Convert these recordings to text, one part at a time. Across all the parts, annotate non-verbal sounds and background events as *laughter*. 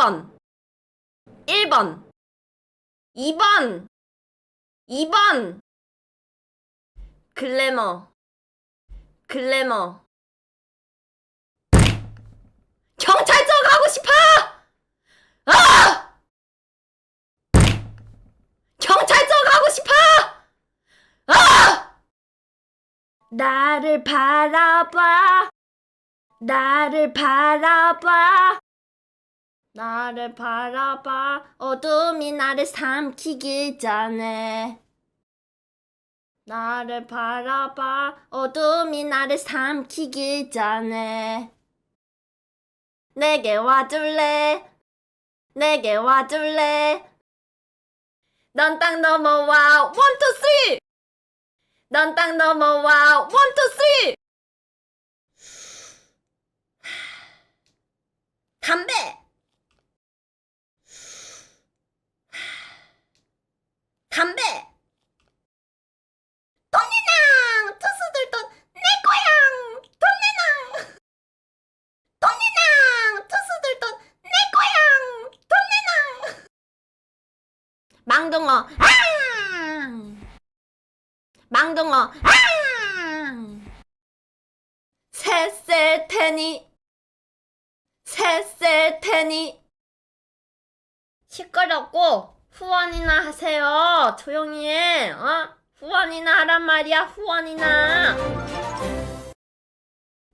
1번 1번 2번 2번 글래머 글래머 경찰서 가고 싶어! 아! 경찰서 가고 싶어! 아! 나를 바라봐 나를 바라봐 나를 바라봐. 어둠이 나를 삼키기 전에. 나를 바라봐. 어둠이 나를 삼키기 전에. 내게 와줄래? 내게 와줄래? 넌딱 넘어와. 원투 쓰리 넌딱 넘어와. 원투 쓰리 *sighs* 담배 돈 내놔 투수들 돈내 거야 돈 내놔 돈 내놔 투수들 돈내 거야 돈 내놔 망둥어 아 망둥어 아 셋셀 테니 셋셀 테니 시끄럽고 후원이나 하세요. 조용히 해. 어? 후원이나 하란 말이야. 후원이나.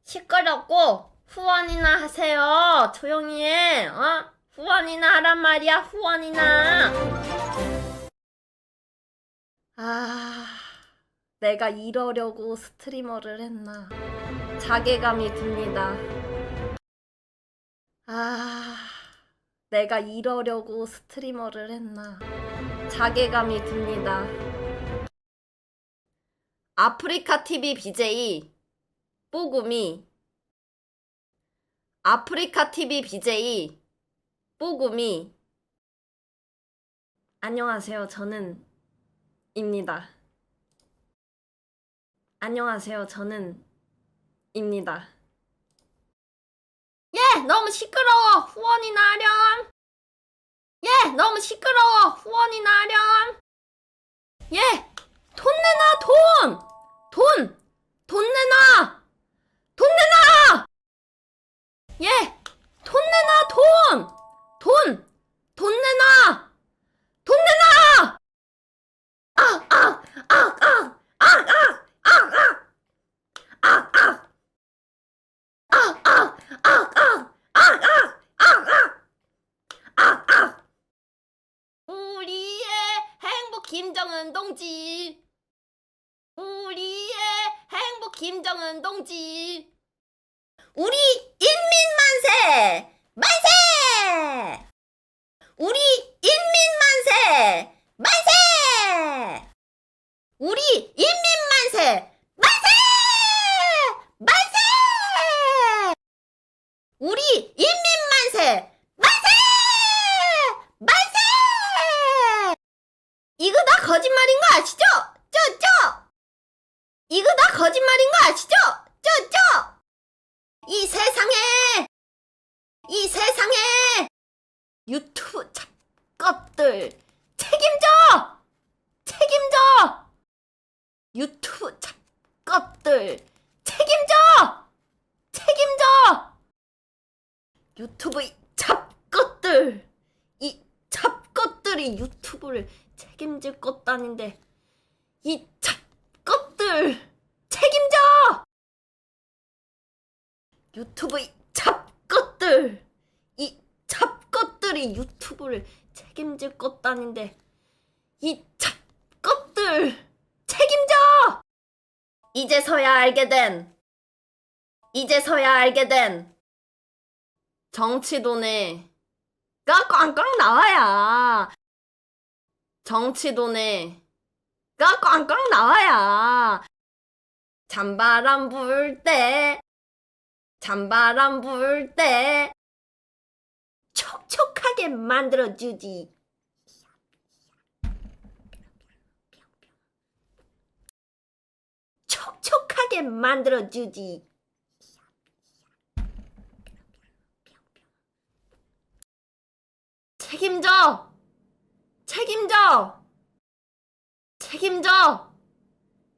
시끄럽고 후원이나 하세요. 조용히 해. 어? 후원이나 하란 말이야. 후원이나. 내가 이러려고 스트리머를 했나. 자괴감이 듭니다. 아, 내가 이러려고 스트리머를 했나. 자괴감이 듭니다. 아프리카 TV BJ 뽀구미 아프리카 TV BJ 뽀구미 안녕하세요. 저는 입니다. 안녕하세요. 저는 입니다. 예, 너무 시끄러워. 후원이나 하렴. 예, 너무 시끄러워. 후원이나 하렴. 예, 돈 내놔, 돈! 김정은 동지. 우리의 행복 김정은 동지. 우리 인민 만세! 만세! 우리 인민 만세! 만세! 우리 인민 만세! 만세! 만세! 우리 인민 만세! 만세! 만세! 이거 다 거짓말인 거 아시죠? 쪼쪼! 이 거짓말인 거 아시죠? 쪼쪼! 이 세상에! 이 세상에! 유튜브 잡것들 책임져! 책임져! 유튜브 잡것들 책임져! 책임져! 유튜브 이 잡것들 이 잡것들이 유튜브를 책임질 것도 아닌데 이 잡것들 유튜브 이 잡것들 이 잡것들이 유튜브를 책임질 것도 아닌데 이 잡것들 책임져! 이제서야 알게 된 이제서야 알게 된 정치돈에 가 꽝꽝 나와야 정치돈에 가 꽝꽝 나와야 잔바람 불 때 잔바람 불 때 촉촉하게 만들어주지 촉촉하게 만들어주지 책임져! 책임져! 책임져!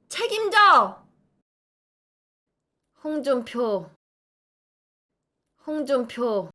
책임져! 홍준표, 홍준표,